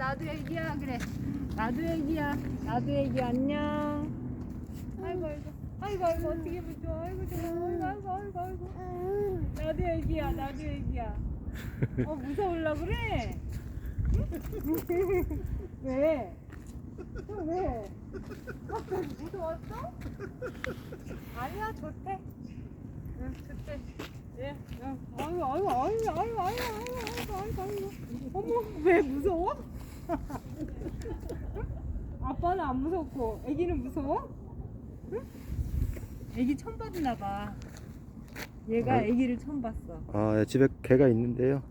나도 애기야. 그래. 나도 애기야. 나도 애기. 안녕. 아이고 아이고. 아이고 아이고. 어떻게 붙여 아이고 아이고 아이고 아이고 아이고. 나도 애기야. 나도 애기야. 어 무서울라 그래? 왜? 어, 왜? 갑자기 무서웠어? 아니야 좋대. 응 좋대. 예, 응. 아이고 아이고 아이고 아이고 아이고 아이고 아이고 아이고. 어머 왜 무서워? 아빠는 안 무섭고 애기는 무서워? 응? 애기 처음 봤나 봐 얘가 아. 애기를 처음 봤어 아, 집에 개가 있는데요.